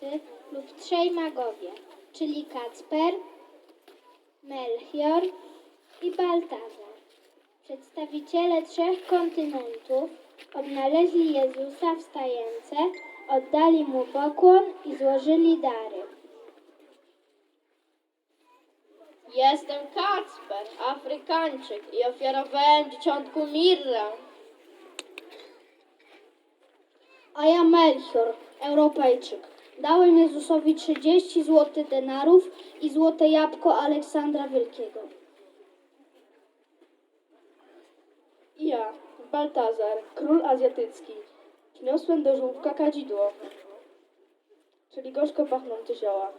władcy lub trzej magowie, czyli Kacper, Melchior i Baltazar. Przedstawiciele trzech kontynentów odnaleźli Jezusa wstające, oddali mu pokłon i złożyli dary. Jestem Kacper, Afrykańczyk i ofiarowałem dzieciątku mirrę. A ja Melchior, Europejczyk. Dałem Jezusowi 30 złotych denarów i złote jabłko Aleksandra Wielkiego. I ja, Baltazar, król azjatycki, przyniosłem do żółwka kadzidło, czyli gorzko pachnące zioła.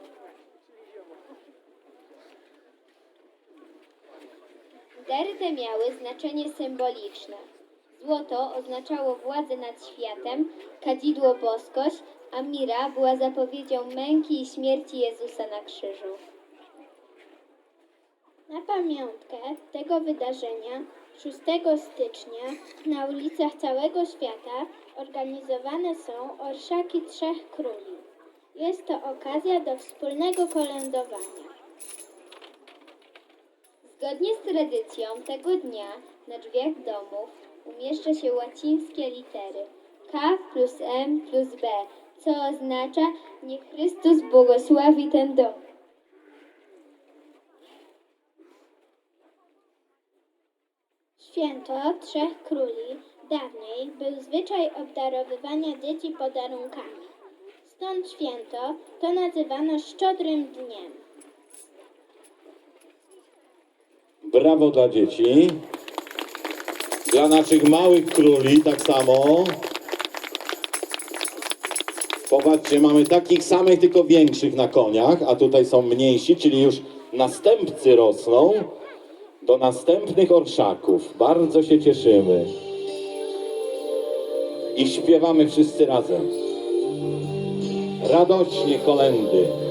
Te miały znaczenie symboliczne. Złoto oznaczało władzę nad światem, kadzidło boskość, a mira była zapowiedzią męki i śmierci Jezusa na krzyżu. Na pamiątkę tego wydarzenia 6 stycznia na ulicach całego świata organizowane są orszaki Trzech Króli. Jest to okazja do wspólnego kolędowania. Zgodnie z tradycją tego dnia na drzwiach domów umieszcza się łacińskie litery K plus M plus B, co oznacza niech Chrystus błogosławi ten dom. Święto Trzech Króli dawniej był zwyczaj obdarowywania dzieci podarunkami. Stąd święto to nazywano szczodrym dniem. Brawo dla dzieci. Dla naszych małych króli tak samo. Popatrzcie, mamy takich samych, tylko większych na koniach, a tutaj są mniejsi, czyli już następcy rosną do następnych orszaków. Bardzo się cieszymy. I śpiewamy wszyscy razem. Radośnie kolendy.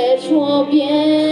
We żłobie